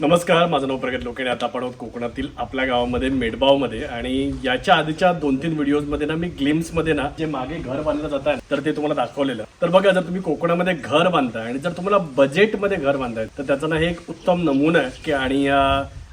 नमस्कार माझं नाव प्रगत लोकेने. आता आपण आहोत कोकणातील आपल्या गावामध्ये मेडबावमध्ये आणि याच्या आधीच्या दोन तीन व्हिडिओजमध्ये ना मी ग्लिम्समध्ये ना जे मागे घर बांधलं जात आहे तर ते तुम्हाला दाखवलेलं. तर बघा जर तुम्ही कोकणामध्ये घर बांधताय आणि जर तुम्हाला बजेटमध्ये घर बांधताय तर त्याचा ना हे एक उत्तम नमुना आहे की आणि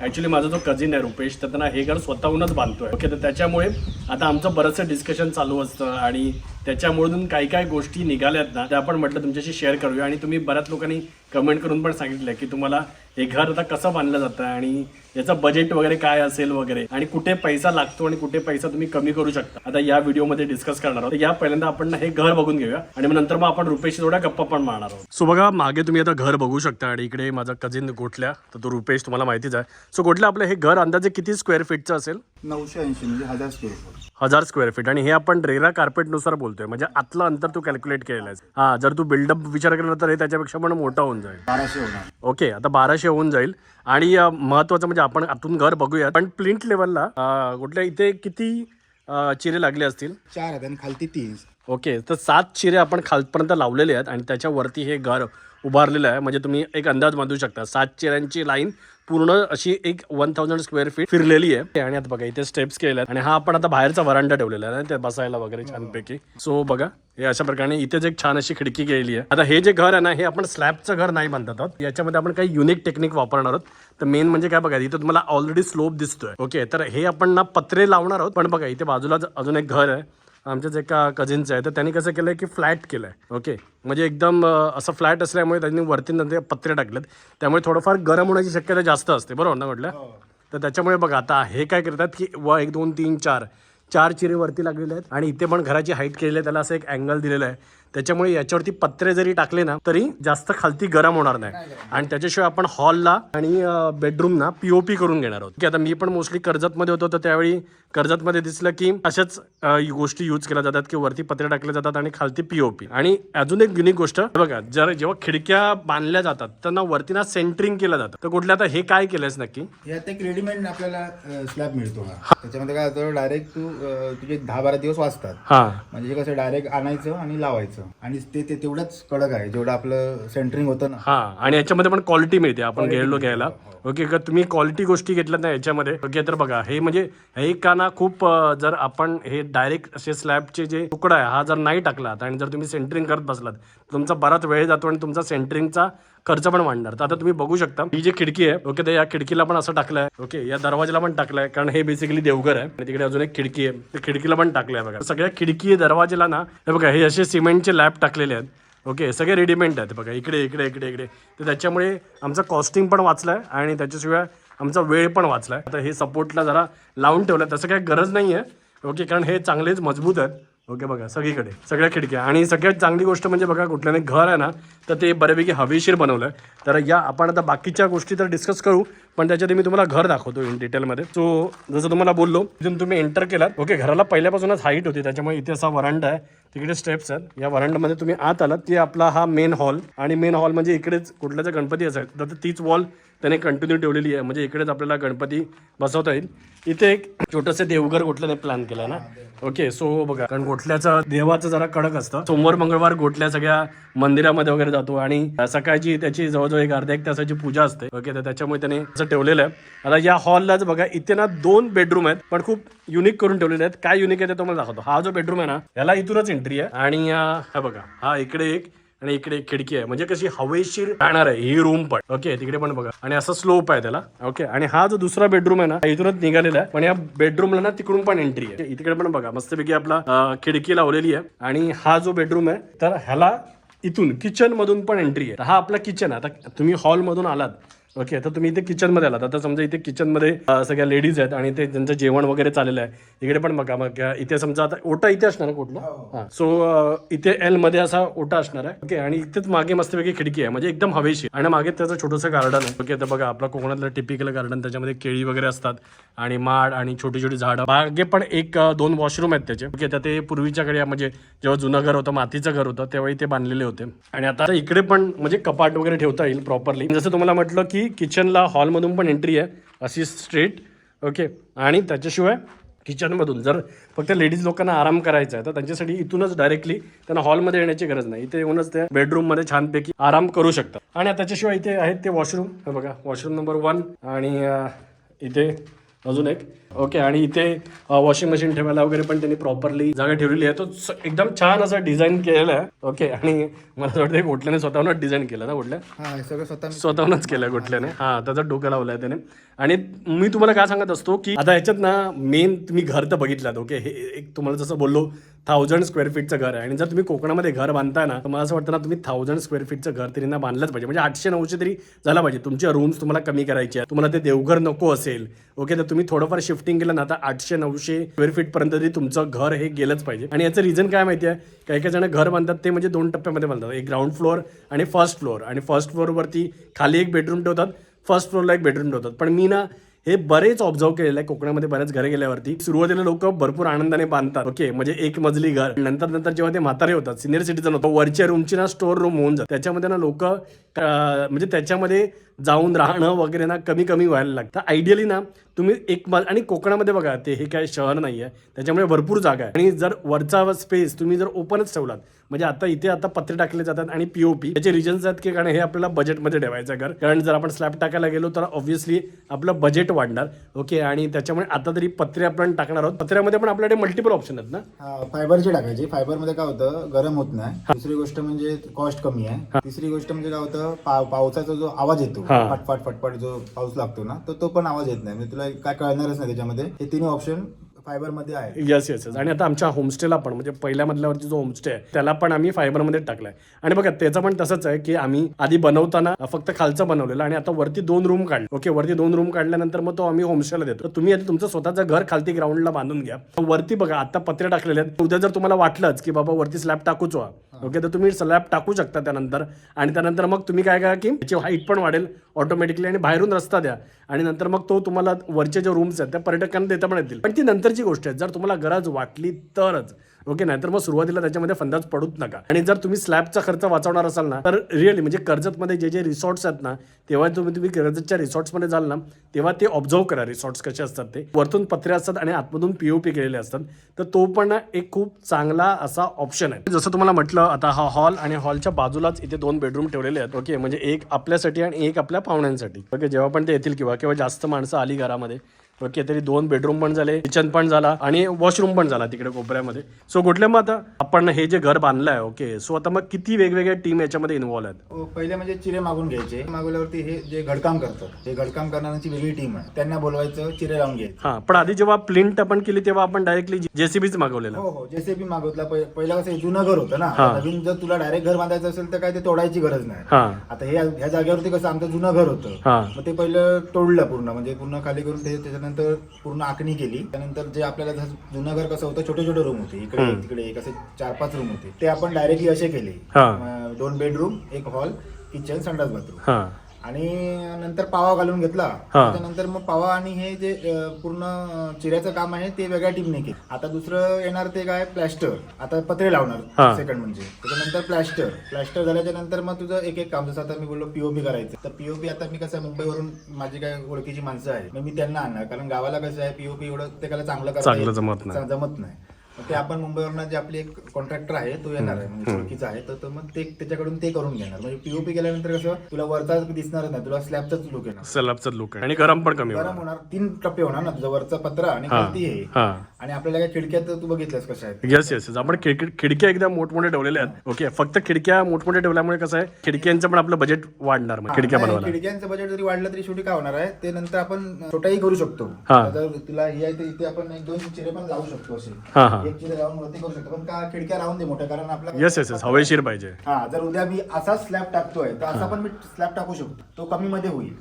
ऍक्च्युली माझा जो कझिन आहे रुपेश तर त्यांना हे घर स्वतःहूनच बांधतोय. ओके तर त्याच्यामुळे आता आमचं बरंचसं डिस्कशन चालू असतं आणि त्याच्यामधून काही काही गोष्टी निघाल्यात ना त्या आपण म्हटलं तुमच्याशी शेअर करूया. आणि तुम्ही बऱ्याच लोकांनी कमेंट करून पण सांगितलं की तुम्हाला हे घर आता कसं बांधलं जातं आणि याचं बजेट वगैरे काय असेल वगैरे आणि कुठे पैसा लागतो आणि कुठे पैसा तुम्ही कमी करू शकता. आता या व्हिडिओमध्ये डिस्कस करणार आहोत. या पहिल्यांदा आपण हे घर बघून घेऊया. आणि मग नंतर मग आपण रुपेश थोड्या गप्पा पण मारणार आहोत. सो बघा मागे तुम्ही आता घर बघू शकता आणि इकडे माझा कझिन गोठल्या तर तो रुपेश तुम्हाला माहितीच आहे. सो गोठल्या आपलं हे घर अंदाजे किती स्क्वेअर फीटचं असेल? नऊशे ऐंशी म्हणजे हजार स्क्वेअर फूट हजार स्क्वेअर फीट आणि हे आपण रेरा कार्पेटनुसार बोलतोय. म्हणजे आतलं अंतर तू कॅल्क्युलेट केलेलं आहे हा जर तू बिल्डअप विचार केला तर हे त्याच्यापेक्षा पण मोठा होऊन जाईल. बाराशे होणार. ओके आता बाराशे होऊन जाईल. आणि महत्वाचं म्हणजे आपण आतून घर बघूया पण प्लिंट लेवलला कुठल्या इथे किती चिरे लागले असतील? चार आहेत आणि खालती तीन. ओके तर सात चिरे आपण खालपर्यंत लावलेले आहेत आणि त्याच्यावरती हे घर उभारलेलं आहे. म्हणजे तुम्ही एक अंदाज बांधू शकता. सात चेऱ्यांची लाईन पूर्ण अशी एक वन थाउजंड स्क्वेअर फीट फिरलेली आहे. आणि आता बघा इथे स्टेप्स केले आहेत. आणि हा आपण आता बाहेरचा वरांडा ठेवलेला आहे. ते बसायला वगैरे छानपैकी. सो बघा हे अशा प्रकारे इथेच एक छान अशी खिडकी केली आहे. आता हे जे घर आहे ना हे आपण स्लॅबचं घर नाही बांधत आहोत. याच्यामध्ये आपण काही युनिक टेक्निक वापरणार आहोत. तर मेन म्हणजे काय बघा इथं तुम्हाला ऑलरेडी स्लोप दिसतोय. ओके तर हे आपण ना पत्रे लावणार आहोत. पण बघा इथे बाजूला अजून एक घर आहे. आमच्याच एका कझिनचं आहे. तर त्यांनी कसं केलं की फ्लॅट केलं आहे ओके म्हणजे एकदम असं फ्लॅट असल्यामुळे त्यांनी वरती नंतर पत्रे टाकलेत. त्यामुळे थोडंफार गरम होण्याची शक्यता जास्त असते. बरोबर ना म्हटलं? तर त्याच्यामुळे बघा आता हे काय करतात की व एक दोन तीन चार चार चिरे वरती लागलेले आहेत. आणि इथे पण घराची हाईट केलेली आहे. त्याला असं एक अँगल दिलेलं आहे. त्याच्यामुळे याच्यावरती पत्रे जरी टाकले ना तरी जास्त खालती गरम होणार नाही. आणि त्याच्याशिवाय आपण हॉलला आणि बेडरूमना पीओपी करून घेणार आहोत. की आता मी पण मोस्टली कर्जतमध्ये होतो तर त्यावेळी कर्जतमध्ये दिसलं की अशाच गोष्टी यूज केल्या जातात की वरती पत्रे टाकले जातात आणि खालती पीओपी आणि अजून एक युनिक गोष्ट बघा जर जेव्हा खिडक्या बांधल्या जातात तर ना वरती ना सेंटरिंग केलं जातं. तर कुठल्या आता हे काय केलंयस नक्की? यात एक रेडीमेड आपल्याला स्लॅब मिळतो त्याच्यामध्ये काय होतं डायरेक्ट तू तुझे दहा बारा दिवस वाचतात. हा. म्हणजे कसं डायरेक्ट आणायचं आणि लावायचं. आणि ते ते तेवढंच कडक आहे. जेवढं आपलं सेंटरिंग होतं ना. हा आणि याच्यामध्ये पण क्वालिटी मिळते. आपण गेलो घ्यायला. ओके का तुम्ही क्वालिटी गोष्टी घेतल्यात ना याच्यामध्ये? ओके तर बघा हे म्हणजे हे का ना खूप अं, जर आपण हे डायरेक्ट असे स्लॅबचे जे तुकडा आहे हा जर नाही टाकलात आणि जर तुम्ही सेंटरिंग करत बसलात तुमचा बराच वेळ जातो आणि तुमचा सेंटरिंगचा खर्च पण वाढणार तर आता तुम्ही बघू शकता ही जी खिडकी आहे ओके तर या खिडकीला पण असं टाकलंय ओके या दरवाजाला पण टाकलंय कारण हे बेसिकली देवघर आहे. आणि तिकडे अजून एक खिडकी आहे. त्या खिडकीला पण टाकलंय बघा. सगळ्या खिडकी दरवाजेला ना हे बघा हे असे सिमेंटचे लॅब टाकलेले आहेत. ओके सगळे रेडीमेड आहेत बघा. इकडे इकडे इकडे इकडे. तर त्याच्यामुळे आमचं कॉस्टिंग पण वाचलं आहे आणि त्याच्याशिवाय आमचा वेळ पण वाचला आहे आता हे सपोर्टला जरा लावून ठेवलं तसं काही गरज नाही आहे ओके कारण हे चांगलेच मजबूत आहेत. ओके बघा सगळीकडे सगळ्या खिडक्या. आणि सगळ्यात चांगली गोष्ट म्हणजे बघा कुठल्याने घर आहे ना तर ते बऱ्यापैकी हवेशीर बनवलं आहे तर या आपण आता बाकीच्या गोष्टी तर डिस्कस करू पण त्याच्यात मी तुम्हाला घर दाखवतो इन डिटेलमध्ये सो जसं तुम्हाला बोललो तिथून तुम्ही एंटर केलात. ओके घराला पहिल्यापासूनच हाईट होती त्याच्यामुळे इथे असा वरांडा आहे. तिकडे स्टेप्स आहेत. या वरांडामध्ये तुम्ही आत आलात ते आपला हा मेन हॉल आणि मेन हॉल म्हणजे इकडेच कुठल्याचा गणपती असेल तर तीच वॉल त्याने कंटिन्यू ठेवलेली आहे. म्हणजे इकडेच आपल्याला गणपती बसवता येईल. इथे एक छोटंसं देवघर गोठल्याने प्लॅन केला ना? ओके सो बघा. कारण गोठल्याचं देवाचं जरा कडक असतं. सोमवार मंगळवार गोठल्या सगळ्या मंदिरामध्ये वगैरे जातो आणि सकाळची त्याची जवळजवळ एक अर्ध्या एक तासाची पूजा असते. ओके तर त्याच्यामुळे त्याने असं ठेवलेलं आहे. आता या हॉललाच बघा इथे ना दोन बेडरूम आहेत पण खूप युनिक करून ठेवलेले आहेत. काय युनिक आहे ते तुम्हाला दाखवतो. हा जो बेडरूम आहे ना याला इथूनच एंट्री आहे. आणि हा बघा. हा इकडे एक आणि इकडे एक खिडकी आहे. म्हणजे कशी हवेशीर राहणार आहे. ही रूम पण. ओके तिकडे पण बघा. आणि असा स्लोप आहे त्याला. ओके आणि हा जो दुसरा बेडरूम आहे ना इथूनच निघालेला आहे. पण या बेडरूमला ना तिकडून पण एंट्री आहे. इकडे पण बघा मस्तपैकी आपला खिडकी लावलेली आहे. आणि हा जो बेडरूम आहे तर ह्याला इथून किचन मधून पण एंट्री आहे. हा आपला किचन आहे. आता तुम्ही हॉल मधून आलात. ओके तर तुम्ही इथे किचनमध्ये आलात. आता समजा इथे किचनमध्ये अं, सगळ्या लेडीज आहेत आणि ते त्यांचं जेवण वगैरे चाललेलं आहे. इकडे पण बघा मग इथे समजा आता ओटा इथे असणार आहे कुठला? हा. सो इथे एलमध्ये असा ओटा असणार आहे. ओके आणि इथेच मागे मस्तपैकी खिडकी आहे. म्हणजे एकदम हवेशीर आणि मागे त्याचं छोटंसं गार्डन आहे. ओके तर बघा आपला कोकणातलं टिपिकल गार्डन त्याच्यामध्ये केळी वगैरे असतात आणि माड आणि छोटी छोटी झाडं. मागे पण एक दोन वॉशरूम आहेत त्याचे. ओके तर ते पूर्वीच्या कडे म्हणजे जेव्हा जुनं घर होतं मातीचं घर होतं तेव्हा ते बांधलेले होते. आणि आता इकडे पण म्हणजे कपाट वगैरे ठेवता येईल प्रॉपरली जसं तुम्हाला म्हटलं की किचनला हॉलमधून पण एंट्री आहे अशी स्ट्रीट ओके आणि त्याच्याशिवाय किचनमधून जर फक्त लेडीज लोकांना आराम करायचा आहे तर त्यांच्यासाठी इथूनच डायरेक्टली त्यांना हॉलमध्ये येण्याची गरज नाही. इथे येऊनच ते बेडरूममध्ये छानपैकी आराम करू शकतात. आणि त्याच्याशिवाय इथे आहेत ते वॉशरूम हे बघा वॉशरूम नंबर वन आणि इथे अजून एक. ओके आणि इथे वॉशिंग मशीन ठेवायला वगैरे पण त्यांनी प्रॉपरली जागा ठेवलेली आहे. तो एकदम छान असं डिझाईन केलेलं आहे. ओके आणि मला असं वाटतं गोटल्याने स्वतःहूनच डिझाईन केलं ना गोटल्या सगळं स्वतः स्वतःहूनच केलं गोटल्याने हा त्याचा डोकं लावलाय त्याने. आणि मी तुम्हाला काय सांगत असतो की आता ह्याच्यात ना मेन तुम्ही घर तर बघितलात ओके? हे एक तुम्हाला जसं बोललो थाउजंड स्क्वेअर फीटचं घर आहे. आणि जर तुम्ही कोकणामध्ये घर बांधताय ना तर मला असं वाटतं ना तुम्ही थाउजंड स्क्वेअर फीटचं घर तरी ना बांधलंच पाहिजे. म्हणजे आठशे नऊशे तरी झाला पाहिजे. तुमच्या रूम्स तुम्हाला कमी करायचे आहेत. तुम्हाला ते देवघर नको असेल. ओके तर तुम्ही थोडंफार शिफ्टिंग केलं ना तर आठशे नऊशे स्क्वेअर फीट पर्यंत तरी तुमचं घर हे गेलंच पाहिजे. आणि याचं रिझन काय माहिती आहे? काही काही जण घर बांधतात ते म्हणजे दोन टप्प्यामध्ये बांधतात. एक ग्राउंड फ्लोअर आणि फर्स्ट फ्लोअर आणि फर्स्ट फ्लोअरवरती खाली एक बेडरूम ठेवतात फर्स्ट फ्लोअरला एक बेडरूम ठेवतात. पण मी ना हे बरेच ऑब्झर्व केलेलं आहे. कोकणामध्ये बऱ्याच घरे गेल्यावरती. सुरुवातीला लोक भरपूर आनंदाने बांधतात. ओके म्हणजे एक मजली घर. नंतर नंतर जेव्हा ते म्हातारे होतात सिनियर सिटीजन होतं वरच्या रूमची ना स्टोर रूम होऊन जात. त्याच्यामध्ये ना लोक म्हणजे त्याच्यामध्ये जाऊन राहणं वगैरे ना कमी कमी व्हायला लागतं. आयडियली ना तुम्ही एक मज आणि कोकणामध्ये बघा ते हे काय शहर नाही आहे त्याच्यामुळे भरपूर जागा आहे. आणि जर वरचा स्पेस तुम्ही जर ओपनच ठेवलात म्हणजे आता इथे आता पत्रे टाकले जातात आणि पीओपी त्याचे रिजन्स आहेत की कारण हे आपल्याला बजेटमध्ये ठेवायचं घर. कारण जर आपण स्लॅब टाकायला गेलो तर ऑब्व्हियसली आपलं बजेट वाढणार. ओके आणि त्याच्यामुळे आता तरी पत्रे आपण टाकणार आहोत. पत्र्यामध्ये पण आपल्याकडे मल्टिपल ऑप्शन आहेत ना? हा, फायबरची टाकायची. फायबरमध्ये काय होतं? गरम होत नाही. दुसरी गोष्ट म्हणजे कॉस्ट कमी आहे. तिसरी गोष्ट म्हणजे काय होतं? पावसाचा जो आवाज येतो हा. फटफट फटफट जो पाऊस लागतो ना तर तो पण आवाज येत नाही. म्हणजे तुला काय कळणारच नाही त्याच्यामध्ये. हे तिन्ही ऑप्शन फायबरमध्ये आहे येस येस येस आणि आता आमच्या होमस्टेला पण म्हणजे पहिल्या मधल्यावरती जो होमस्टे आहे त्याला पण आम्ही फायबरमध्ये टाकलाय. आणि बघा त्याचं पण तसंच आहे की आम्ही आधी बनवताना फक्त खालचं बनवलेलं आणि आता वरती दोन रूम काढले. ओके वरती दोन रूम काढल्यानंतर मग तो आम्ही होमस्टेला देतो. तर तुम्ही आता तुमचं स्वतःचं घर खालती ग्राउंडला बांधून घ्या. वरती बघा आता पत्रे टाकलेले आहेत. उद्या जर तुम्हाला वाटलंच की बाबा वरती स्लॅब टाकूच व्हा. ओके तर तुम्ही स्लॅब टाकू शकता त्यानंतर. आणि त्यानंतर मग तुम्ही काय करा की त्याची हाईट पण वाढेल ऑटोमॅटिकली आणि बाहेरून रस्ता द्या. आणि नंतर मग तो तुम्हाला वरचे जे रूम्स आहेत त्या पर्यटकांना देता पण येतील. पण ती नंतरची गोष्ट आहे जर तुम्हाला गरज वाटली तरच. ओके नाहीतर मग सुरुवातीला त्याच्यामध्ये फंदाज पडूच नका. आणि जर तुम्ही स्लॅबचा खर्च वाचवणार असाल ना तर रिअली म्हणजे कर्जतमध्ये जे जे रिसॉर्ट्स आहेत ना तेव्हा तुम्ही तुम्ही कर्जतच्या रिसॉर्ट्समध्ये जाल ना तेव्हा ते ऑब्झर्व करा रिसॉर्ट्स कसे असतात ते. वरतून पत्रे असतात आणि आतमधून पीओपी केलेले असतात. तर तो पण एक खूप चांगला असा ऑप्शन आहे. जसं तुम्हाला म्हटलं आता हा हॉल आणि हॉलच्या बाजूलाच इथे दोन बेडरूम ठेवलेले आहेत. ओके म्हणजे एक आपल्यासाठी आणि एक आपल्या पाहुण्यांसाठी. ओके जेव्हा पण ते येतील किंवा किंवा जास्त माणसं आली घरामध्ये ओके तरी दोन बेडरूम पण झाले किचन पण झाला आणि वॉशरूम पण झाला तिकडे कोपऱ्यामध्ये. सो कुठल्या मग आता आपण हे जे घर बांधलं आहे ओके सो आता मग किती वेगवेगळ्या टीम याच्यामध्ये इन्व्हॉल्व आहेत? हो, पहिले म्हणजे चिरे मागून घ्यायचे. मागवल्यावरती हे जे घडकाम करतात हे घडकाम करणाऱ्यांची वेगळी टीम आहे. त्यांना बोलवायचं चिरे लावून घ्यायचं. हा पण आधी जेव्हा प्लिंट आपण केली तेव्हा आपण डायरेक्टली जेसीबीच मागवलेलं. हो हो जेसीबी मागवला पहि- पहिला कसं हे जुनं घर होतं ना. हा. नवीन जर तुला डायरेक्ट घर बांधायचं असेल तर काय ते तोडायची गरज नाही. हा. आता हे ह्या जागेवरती कसं आमचं जुनं घर होतं. हा. मग ते पहिलं तोडलं पूर्ण. म्हणजे पूर्ण खाली करून ते त्याच्यानंतर पूर्ण आखणी केली. त्यानंतर जे आपल्याला जसं जुनं घर कसं होतं छोटे छोटे रूम होते. इकडे एक, तिकडे एक असे चार पाच रूम होते. ते आपण डायरेक्टली असे केले. हा. अं, दोन बेडरूम एक हॉल किचन संडास बाथरूम हा. आणि नंतर पावा घालून घेतला. हा. त्याच्यानंतर मग पावा आणि हे जे अं, पूर्ण चिऱ्याचं काम आहे ते वेगळ्या टीमने केलं. आता दुसरं येणार ते काय? प्लॅस्टर आता पत्रे हा. लावणार सेकंड म्हणजे. त्याच्यानंतर प्लॅस्टर प्लॅस्टर झाल्याच्यानंतर मग तुझं एक एक काम जसं आता मी बोललो पीओपी करायचं. तर पीओपी आता मी कसं आहे, मुंबईवरून माझी काय ओळखीची माणसं आहे मग मी त्यांना आणणार. कारण गावाला कसं आहे पीओपी एवढं ते त्याला चांगलं करता चांगलं येत- जमत नाही. जमत नाही. ते आपण मुंबईवरून जे आपली एक कॉन्ट्रॅक्टर आहे तो येणार आहे. म्हणजे ओळखीचा आहे. तर तो मग ते त्याच्याकडून ते करून घेणार. म्हणजे पीओपी केल्यानंतर कसं तुला वरचा दिसणारच नाही. तुला स्लॅबचाच लुक येणार. सलाबचं लुक आहे. आणि गरम पण कमी गरम होणार. तीन टप्पे होणार ना. तुझा वरचा पत्रा आणि खालती हा. आणि आपल्याला काय खिडक्या तर तू बघितल्यास कशा आहेत. येस येस येस आपण खिडकी खिडक्या एकदम मोठमोठे ठेवलेले आहेत. ओके फक्त खिडक्या मोठमोठे ठेवल्यामुळे कसं आहे खिडक्यांचं पण आपलं बजेट वाढणार मग खिडक्या नाही, बनवायला. खिडक्यांचं बजेट जरी वाढलं तरी शेवटी काय होणार आहे ते नंतर आपण छोटाही करू शकतो. हा. आता तुला ही आहे तर इथे आपण एक दोन चिरे पण लावू शकतो असे. हा हा. एक चिरे लावून वरती करू शकतो पण का खिडक्या लावून दे मोठ्या कारण आपला येस येस येस हवेशीर पाहिजे. हा जर उद्या मी असा स्लॅब टाकतोय तर असा पण मी स्लॅब टाकू शकतो. तो कमी मध्ये होईल.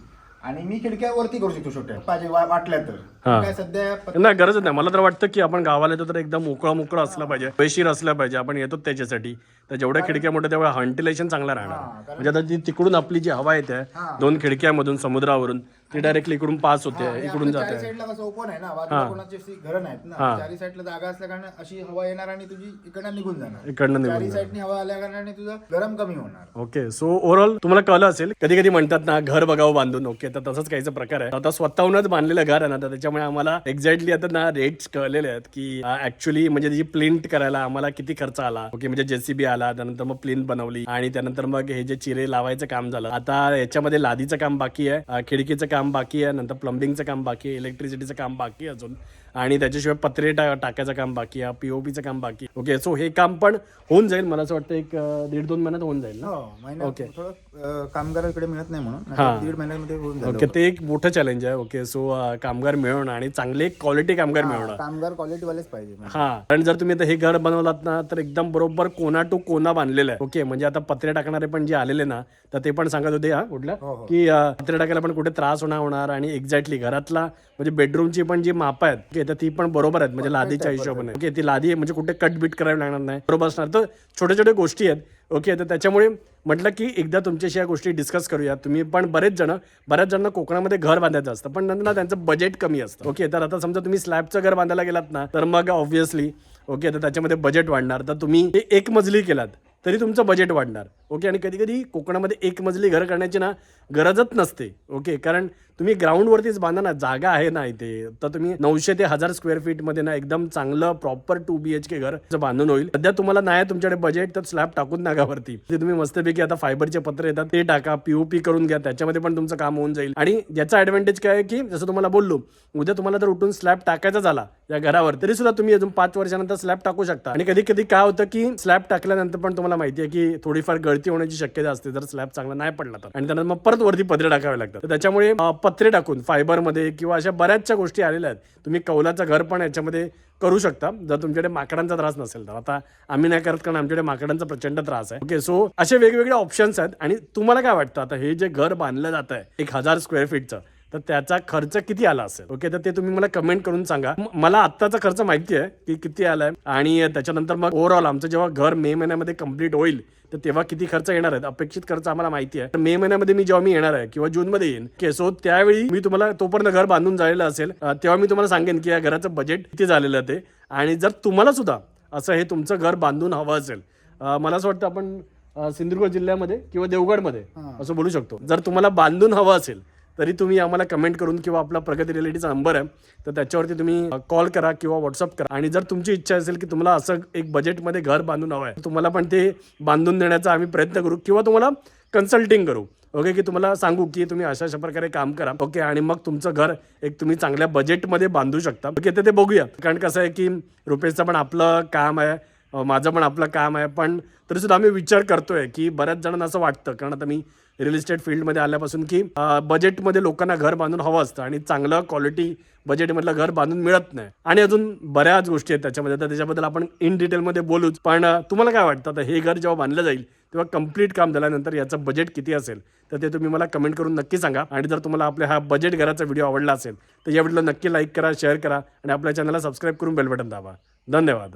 आणि मी खिडक्या वरती करू शकतो छोट्या पाहिजे वा- वाटल्या तर. हा. काय सध्या प- नाही गरजच नाही. मला तर वाटतं की आपण गावाला येतो तर एकदम मोकळा मोकळा असला पाहिजे हवेशीर असला पाहिजे. आपण येतो त्याच्यासाठी. तर जेवढ्या खिडक्या मोठ्या तेवढ्या व्हेंटिलेशन चांगलं राहणार. म्हणजे आता तिकडून आपली जी हवा येते. दोन खिडक्यामधून समुद्रावरून ती डायरेक्टली इकडून पास होते इकडून जाते. साईडला कसं ओपन आहे ना बाजूला कोणाची अशी घरं नाहीत. ना चारी साईडला जागा असल्या कारण अशी हवा येणार आणि तुझी इकडनं निघून जाणार. इकडनं निघून चारी साईडनी हवा आल्या कारणाने तुझं गरम कमी होणार. ओके सो ओव्हरऑल तुम्हाला कळलं असेल कधी कधी म्हणतात ना घर बघावं बांधून. ओके तर तसंच काहीचा प्रकार आहे. आता स्वतःहूनच बांधलेलं घर आहे ना तर त्याच्यामुळे आम्हाला एक्झॅक्टली आता ना रेट्स कळलेले आहेत की ऍक्च्युली म्हणजे जी प्लिंट करायला आम्हाला किती खर्च आला. ओके म्हणजे जेसीबी आला त्यानंतर मग प्लिंट बनवली आणि त्यानंतर मग हे जे चिरे लावायचं काम झालं. आता याच्यामध्ये लादीचं काम बाकी आहे खिडकीचं काम बाकी आहे नंतर प्लंबिंगचं काम बाकी आहे इलेक्ट्रिसिटीचं काम बाकी आहे अजून. आणि त्याच्याशिवाय पत्रे टा टाकायचं काम बाकी आहे पीओपीचं काम बाकी ओके सो हे काम पण होऊन जाईल. मला असं वाटतं एक दीड दोन महिन्यात होऊन जाईल ना? हो महिन्यात थोडं अं, कामगार इकडे मिळत नाही म्हणून. हा. दीड महिन्यामध्ये होऊन जाईल ओके ते एक मोठं चॅलेंज आहे. ओके सो कामगार मिळवणं आणि चांगले क्वालिटी कामगार मिळवणं. कामगार क्वालिटी वालेच पाहिजे हा. कारण जर तुम्ही आता हे घर बनवलात ना तर एकदम बरोबर कोना टू कोना बांधलेलं आहे. ओके म्हणजे आता पत्रे टाकणारे पण जे आलेले ना तर ते पण सांगत होते हा कुठल्या हो, हो. की पत्रे टाकायला पण कुठे त्रास होणार होणार आणि एक्झॅक्टली घरातला म्हणजे बेडरूमची पण जी माप आहेत ओके तर ती पण बरोबर आहेत. म्हणजे लादीच्या हिशोबाने. ओके ती लादी म्हणजे कुठे कट बीट करावी लागणार नाही. बरोबर असणार. तर छोट्या छोट्या गोष्टी आहेत. ओके तर त्याच्यामुळे म्हटलं की एकदा तुमच्याशी या गोष्टी डिस्कस करूया. तुम्ही पण बरेच जण बऱ्याच जण कोकणामध्ये घर बांधायचं असतं. पण नंतर ना त्यांचं बजेट कमी असतं. ओके तर आता समजा तुम्ही स्लॅबचं घर बांधायला गेलात ना तर मग ऑब्व्हियसली ओके तर त्याच्यामध्ये बजेट वाढणार. तर तुम्ही एक मजली केलात. तरी तुमचं बजेट वाढणार. ओके आणि कधी कधी कोकणामध्ये एक मजली घर करण्याची ना गरजच नसते. ओके कारण तुम्ही ग्राउंडवरतीच बांधा ना जागा आहे ना इथे. तर तुम्ही नऊशे ते हजार स्क्वेअर फीटमध्ये ना एकदम चांगलं proper two B H K घर असं बांधून होईल. सध्या तुम्हाला नाही तुमच्याकडे बजेट तर स्लॅब टाकून नागावरती ते तुम्ही मस्तपैकी आता फायबरचे पत्र येतात ते टाका पीओपी करून घ्या त्याच्यामध्ये पण तुमचं काम होऊन जाईल. आणि याचा ऍडव्हान्टेज काय आहे की जसं तुम्हाला बोललो उद्या तुम्हाला जर उठून स्लॅब टाकायचा झाला या घरावर तरी सुद्धा तुम्ही अजून पाच वर्षानंतर स्लॅब टाकू शकता. आणि कधी कधी काय होतं की स्लॅब टाकल्यानंतर पण तुम्हाला माहिती आहे की थोडीफार गळती होण्याची शक्यता असते जर स्लॅब चांगला नाही पडला तर. आणि त्यांना मग परत वरती पत्रे टाकावे लागतात. त्याच्यामुळे पत्रे टाकून फायबरमध्ये किंवा अशा बऱ्याचशा गोष्टी आलेल्या आहेत तुम्ही कौलाचं घर पण याच्यामध्ये करू शकता जर तुमच्याकडे माकडांचा त्रास नसेल तर. आता आम्ही नाही करत कारण आमच्याकडे माकडांचा प्रचंड त्रास आहे. ओके सो असे वेगवेगळे ऑप्शन्स आहेत. आणि तुम्हाला काय वाटतं? आता हे जे घर बांधलं जात आहे एक हजार स्क्वेअर फीटचं तर त्याचा खर्च किती आला असेल? ओके तर ते तुम्ही मला कमेंट करून सांगा. मला आत्ताचा खर्च माहिती आहे की किती आलाय आणि त्याच्यानंतर मग ओव्हरऑल आमचं जेव्हा घर मे महिन्यामध्ये कंप्लीट होईल तर तेव्हा किती खर्च येणार आहेत? अपेक्षित खर्च आम्हाला माहिती आहे. तर मे महिन्यामध्ये मी जेव्हा मी येणार आहे किंवा जूनमध्ये येईन ओके सो त्यावेळी मी तुम्हाला तोपर्यंत घर बांधून झालेलं असेल तेव्हा मी तुम्हाला सांगेन की या घराचं बजेट किती झालेलं ते. आणि जर तुम्हाला सुद्धा असं हे तुमचं घर बांधून हवं असेल मला असं वाटतं आपण सिंधुदुर्ग जिल्ह्यामध्ये किंवा देवगडमध्ये असं बोलू शकतो. जर तुम्हाला बांधून हवं असेल तरी तुम्ही आम्हाला कमेंट करून किंवा आपला प्रगती रिलेटीचा नंबर आहे तर त्याच्यावरती तुम्ही कॉल करा किंवा व्हॉट्सअप करा. आणि जर तुमची इच्छा असेल की तुम्हाला असं एक बजेटमध्ये घर बांधून हवं आहे तुम्हाला पण ते बांधून देण्याचा आम्ही प्रयत्न करू किंवा तुम्हाला कन्सल्टिंग करू. ओके की तुम्हाला सांगू की तुम्ही अशा अशा प्रकारे काम करा. ओके आणि मग तुमचं घर एक तुम्ही चांगल्या बजेटमध्ये बांधू शकता. ओके तर ते बघूया. कारण कसं आहे की रुपेशचं पण आपलं काम आहे. माझं पण आपलं काम आहे. पण तरी सुद्धा आम्ही विचार करतोय की बऱ्याच जणांना असं वाटतं कारण आता मी रिअल इस्टेट फील्डमध्ये आल्यापासून की बजेटमध्ये लोकांना घर बांधून हवं असतं आणि चांगलं क्वालिटी बजेटमधलं घर बांधून मिळत नाही. आणि अजून बऱ्याच गोष्टी आहेत त्याच्यामध्ये. तर त्याच्याबद्दल आपण इन डिटेलमध्ये बोलूच. पण तुम्हाला काय वाटतं? आता हे घर जेव्हा बांधलं जाईल तेव्हा कंप्लीट काम झाल्यानंतर याचं बजेट किती असेल? तर ते तुम्ही मला कमेंट करून नक्की सांगा. आणि जर तुम्हाला आपल्या हा बजेट घराचा व्हिडिओ आवडला असेल तर या व्हिडिओला नक्की लाईक करा शेअर करा आणि आपल्या चॅनलला सबस्क्राईब करून बेल बटन दाबा. धन्यवाद.